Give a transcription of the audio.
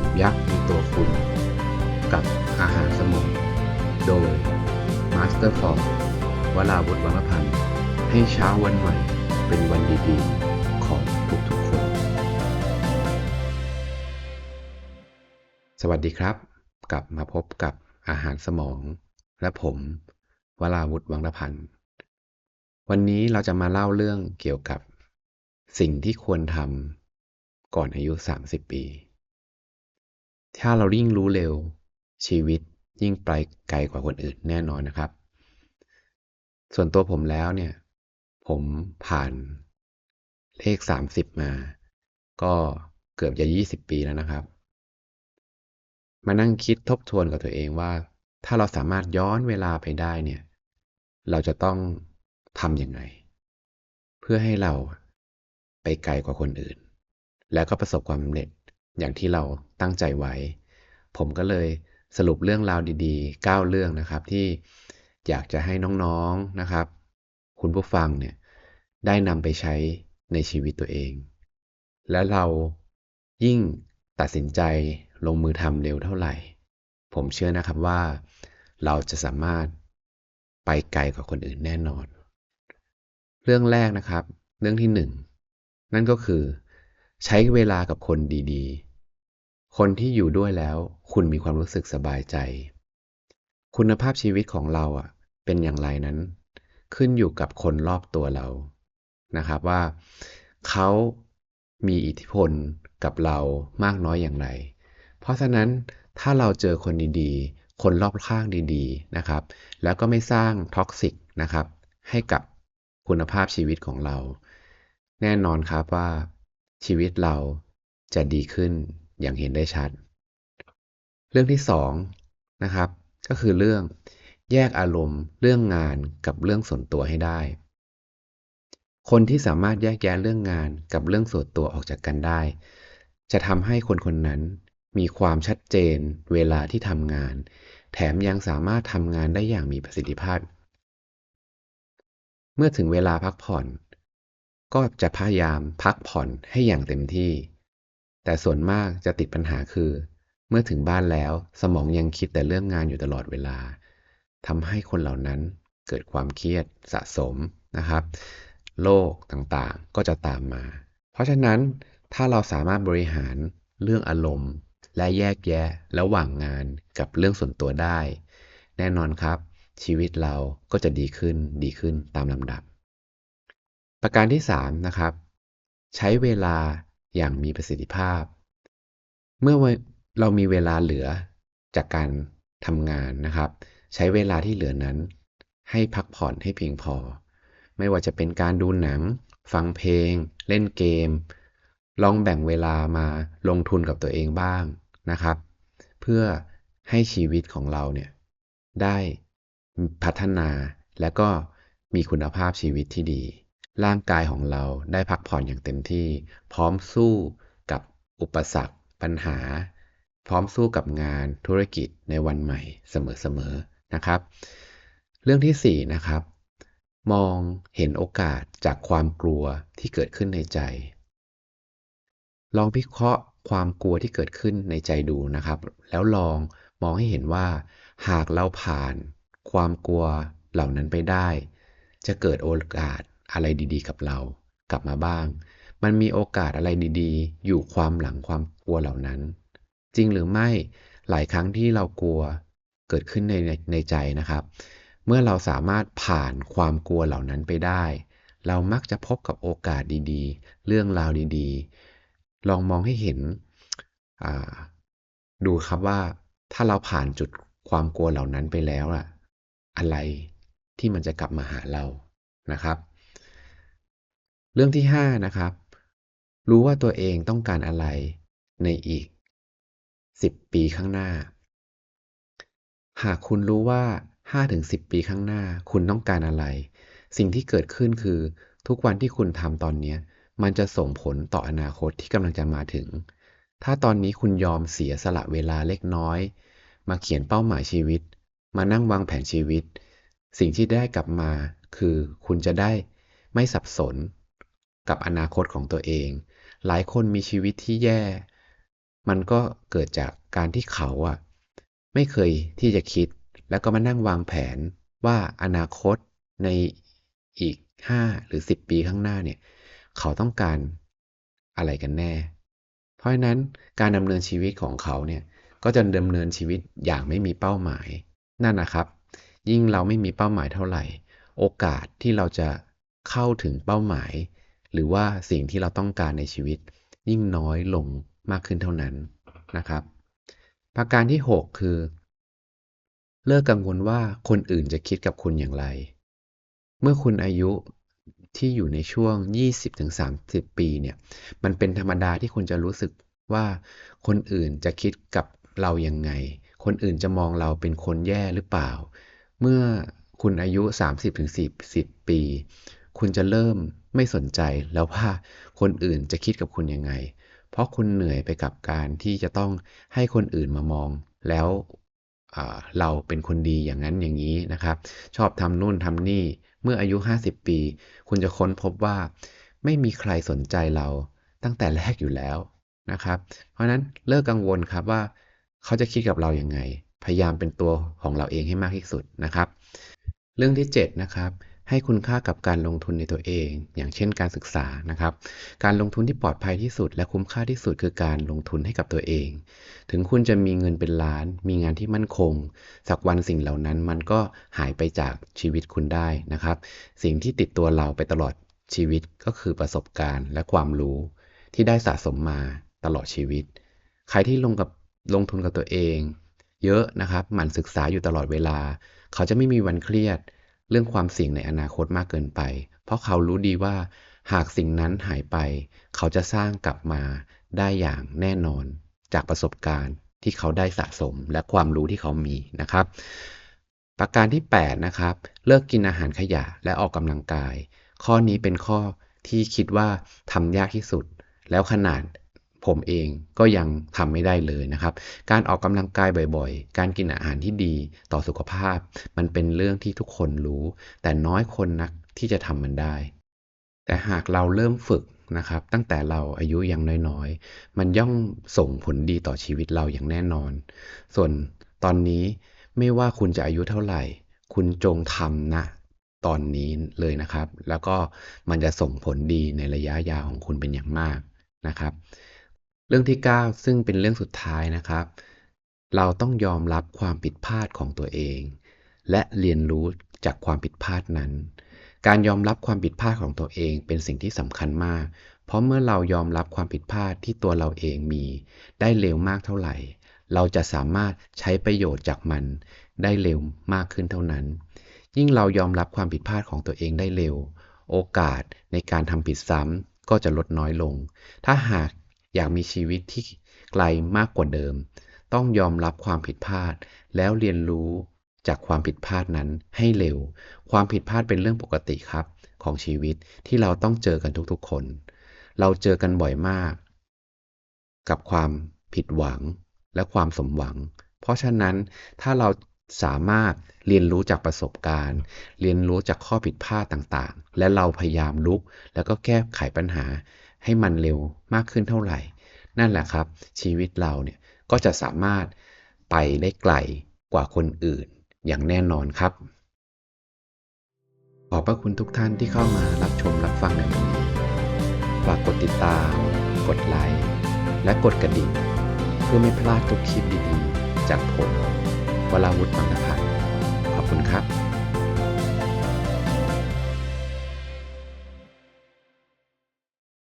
งยักษ์ในตัวคุณ กับอาหารสมอง โดยมาสเตอร์ฟอร์วลาวุฒิวังพันธ์ให้เช้าวันใหม่เป็นวันดีๆ ของทุกๆคน สวัสดีครับ กลับมาพบกับอาหารสมอง และผมวลาวุฒิวังพันธ์วันนี้เราจะมาเล่าเรื่องเกี่ยวกับ สิ่งที่ควรทำก่อนอายุ 30 ปี ถ้าเรายิ่งรู้เร็วชีวิตยิ่งไปไกลกว่าคนอื่นแน่นอนนะครับ ส่วนตัวผมแล้วเนี่ย ผมผ่านเลข 30 มา ก็เกือบจะ 20 ปีแล้วนะครับ มานั่งคิดทบทวนกับตัวเองว่า ถ้าเราสามารถย้อนเวลาไปได้เนี่ย เราจะต้องทำยังไง เพื่อให้เราไปไกลกว่าคนอื่น แล้วก็ประสบความสำเร็จ อย่างที่เราตั้งใจไว้ ผมก็เลยสรุปเรื่องราวดีๆ 9 เรื่องนะครับที่อยากจะให้น้องๆนะครับ คุณผู้ฟังเนี่ยได้นำไปใช้ในชีวิตตัวเอง และเรายิ่งตัดสินใจลงมือทำเร็วเท่าไหร่ ผมเชื่อนะครับว่าเราจะสามารถไปไกลกว่าคนอื่นแน่นอน เรื่องแรกนะครับ เรื่องที่หนึ่งนั่นก็คือ ใช้เวลากับคนดีๆ คนที่อยู่ด้วยแล้ว คุณมีความรู้สึกสบายใจ คุณภาพชีวิตของเราอะ เป็นอย่างไรนั้น ขึ้นอยู่กับคนรอบตัวเรา นะครับว่าเขามีอิทธิพลกับเรามากน้อยอย่างไร เพราะฉะนั้นถ้าเราเจอคนดีๆ คนรอบข้างดีๆ นะครับ แล้วก็ไม่สร้างท็อกซิกนะครับ ให้กับคุณภาพชีวิตของเรา แน่นอนครับว่าชีวิตเราจะดีขึ้น อย่างเห็นได้ชัด เรื่องที่สองนะครับ ก็คือเรื่องแยกอารมณ์ เรื่องงานกับเรื่องส่วนตัวให้ได้ คนที่สามารถแยกแยะเรื่องงานกับเรื่องส่วนตัวออกจากกันได้ จะทำให้คนคนนั้นมีความชัดเจนเวลาที่ทำงาน แถมยังสามารถทำงานได้อย่างมีประสิทธิภาพ เมื่อถึงเวลาพักผ่อน ก็จะพยายามพักผ่อนให้อย่างเต็มที่ แต่ส่วนมากจะติดปัญหาคือ เมื่อถึงบ้านแล้วสมองยังคิดแต่เรื่องงานอยู่ตลอดเวลาทำให้คนเหล่านั้นเกิดความเครียดสะสมนะครับ โรคต่างๆก็จะตามมา เพราะฉะนั้นถ้าเราสามารถบริหารเรื่องอารมณ์ และแยกแยะระหว่างงานกับเรื่องส่วนตัวได้ แน่นอนครับ ชีวิตเราก็จะดีขึ้นดีขึ้นตามลำดับ ประการที่ 3 นะครับ ใช้เวลา อย่างมีประสิทธิภาพ เมื่อเรามีเวลาเหลือจากการทำงานนะครับ ใช้เวลาที่เหลือนั้น ให้พักผ่อนให้เพียงพอ ไม่ว่าจะเป็นการดูหนัง ฟังเพลง เล่นเกม ลองแบ่งเวลามาลงทุนกับตัวเองบ้างนะครับ เพื่อให้ชีวิตของเราเนี่ยได้พัฒนาและก็มีคุณภาพชีวิตที่ดี ร่างกายของเราได้พักผ่อนอย่างเต็มที่ พร้อมสู้กับอุปสรรค ปัญหา พร้อมสู้กับงานธุรกิจในวันใหม่เสมอๆนะครับ เรื่องที่4นะครับ มองเห็นโอกาสจากความกลัวที่เกิดขึ้นในใจ ลองพิเคราะห์ความกลัวที่เกิดขึ้นในใจดูนะครับ แล้วลองมองให้เห็นว่า หากเราผ่านความกลัวเหล่านั้นไปได้ จะเกิดโอกาส อะไรดีๆ กับเรา กลับมาบ้าง มันมีโอกาสอะไรดีๆ อยู่ความหลังความกลัวเหล่านั้น จริงหรือไม่หลายครั้งที่เรากลัวเกิดขึ้นในในใจนะครับ เมื่อเราสามารถผ่านความกลัวเหล่านั้นไปได้ เรามักจะพบกับโอกาสดีๆ เรื่องราวดีๆ ลองมองให้เห็นดูครับว่าถ้าเราผ่านจุดความกลัวเหล่านั้นไปแล้วอะอะไรที่มันจะกลับมาหาเรานะครับ เรื่องที่ 5 นะครับ รู้ว่าตัวเองต้องการอะไรในอีก 10 ปีข้างหน้า หากคุณรู้ว่า 5-10 ปีข้างหน้า คุณต้องการอะไร สิ่งที่เกิดขึ้นคือ ทุกวันที่คุณทำตอนนี้มันจะส่งผลต่ออนาคตที่กำลังจะมาถึง ถ้าตอนนี้คุณยอมเสียสละเวลาเล็กน้อย มาเขียนเป้าหมายชีวิต มานั่งวางแผนชีวิต สิ่งที่ได้กลับมาคือคุณจะได้ไม่สับสน กับอนาคตของตัวเอง หลายคนมีชีวิตที่แย่ มันก็เกิดจากการที่เขาอะไม่เคยที่จะคิด แล้วก็มานั่งวางแผนว่าอนาคตในอีก 5 หรือ 10 ปีข้างหน้าเนี่ย เขาต้องการอะไรกันแน่ เพราะฉะนั้นการดำเนินชีวิตของเขาเนี่ย ก็จะดำเนินชีวิตอย่างไม่มีเป้าหมาย นั่นนะครับ ยิ่งเราไม่มีเป้าหมายเท่าไหร่ โอกาสที่เราจะเข้าถึงเป้าหมาย หรือว่าสิ่งที่เราต้องการในชีวิต ยิ่งน้อยลงมากขึ้นเท่านั้นนะครับ ประการที่ 6 คือ เลิกกังวลว่าคนอื่นจะคิดกับคุณอย่างไร เมื่อคุณอายุที่อยู่ในช่วง 20-30 ปีเนี่ย มันเป็นธรรมดาที่คุณจะรู้สึกว่าคนอื่นจะคิดกับเรายังไง คนอื่นจะมองเราเป็นคนแย่หรือเปล่า เมื่อคุณอายุ 30-40 ปี คุณจะเริ่ม ไม่สนใจแล้วว่าคนอื่นจะคิดกับคุณยังไง เพราะคุณเหนื่อยไปกับการที่จะต้องให้คนอื่นมามอง แล้วเราเป็นคนดีอย่างนั้นอย่างนี้นะครับ ชอบทำนู่นทำนี่เมื่ออายุ 50 ปี คุณจะค้นพบว่า ไม่มีใครสนใจเราตั้งแต่แรกอยู่แล้วนะครับ เพราะนั้นเลิกกังวลครับว่า เขาจะคิดกับเราอย่างไง พยายามเป็นตัวของเราเองให้มากที่สุดนะครับ เรื่องที่ 7 นะครับ ให้คุณค่ากับการลงทุนในตัวเอง อย่างเช่นการศึกษานะครับ การลงทุนที่ปลอดภัยที่สุด และคุ้มค่าที่สุดคือการลงทุนให้กับตัวเอง ถึงคุณจะมีเงินเป็นล้าน มีงานที่มั่นคง สักวันสิ่งเหล่านั้นมันก็หายไปจากชีวิตคุณได้นะครับ สิ่งที่ติดตัวเราไปตลอดชีวิตก็คือประสบการณ์และความรู้ที่ได้สะสมมาตลอดชีวิต ใครที่ลงกับลงทุนกับตัวเอง เยอะนะครับ หมั่นศึกษาอยู่ตลอดเวลา เขาจะไม่มีวันเครียด เรื่องความเสี่ยงในอนาคตมากเกินไป เพราะเขารู้ดีว่าหากสิ่งนั้นหายไป เขาจะสร้างกลับมาได้อย่างแน่นอน จากประสบการณ์ที่เขาได้สะสมและความรู้ที่เขามีนะครับ ประการที่ 8 นะครับ เลิกกินอาหารขยะและออกกำลังกาย ข้อนี้เป็นข้อที่คิดว่าทำยากที่สุด แล้วขนาด ผมเองก็ยังทำไม่ได้เลยนะครับ การออกกำลังกายบ่อยๆ การกินอาหารที่ดีต่อสุขภาพ มันเป็นเรื่องที่ทุกคนรู้ แต่น้อยคนนักที่จะทำมันได้ แต่หากเราเริ่มฝึกนะครับ ตั้งแต่เราอายุยังน้อยๆ มันย่อมส่งผลดีต่อชีวิตเราอย่างแน่นอน ส่วนตอนนี้ไม่ว่าคุณจะอายุเท่าไหร่ คุณจงทำนะตอนนี้เลยนะครับ แล้วก็มันจะส่งผลดีในระยะยาวของคุณเป็นอย่างมากนะครับ เรื่องที่ 9 ซึ่งเป็นเรื่องสุดท้ายนะครับ เราต้องยอมรับความผิดพลาดของตัวเอง และเรียนรู้จากความผิดพลาดนั้น การยอมรับความผิดพลาดของตัวเองเป็นสิ่งที่สำคัญมาก เพราะเมื่อเรายอมรับความผิดพลาดที่ตัวเราเองมี ได้เร็วมากเท่าไหร่ เราจะสามารถใช้ประโยชน์จากมัน ได้เร็วมากขึ้นเท่านั้น ยิ่งเรายอมรับความผิดพลาดของตัวเองได้เร็ว โอกาสในการทำผิดซ้ำก็จะลดน้อยลง ถ้าหาก อยากมีชีวิตที่ไกลมากกว่าเดิม ต้องยอมรับความผิดพลาด แล้วเรียนรู้จากความผิดพลาดนั้นให้เร็ว ความผิดพลาดเป็นเรื่องปกติครับ ของชีวิตที่เราต้องเจอกันทุกๆคน เราเจอกันบ่อยมาก กับความผิดหวังและความสมหวัง เพราะฉะนั้นถ้าเราสามารถเรียนรู้จากประสบการณ์ เรียนรู้จากข้อผิดพลาดต่างๆ และเราพยายามลุก แล้วก็แก้ไขปัญหา ให้มันเร็วมากขึ้นเท่าไหร่ นั่นแหละครับ ชีวิตเราเนี่ยก็จะสามารถไปได้ไกลกว่าคนอื่นอย่างแน่นอนครับ ขอบพระคุณทุกท่านที่เข้ามารับชมรับฟังในวันนี้ฝากกดติดตาม กดไลค์ และกดกระดิ่ง เพื่อไม่พลาดทุกคลิปดีๆ จากผมวราวุฒิบางนพันธ์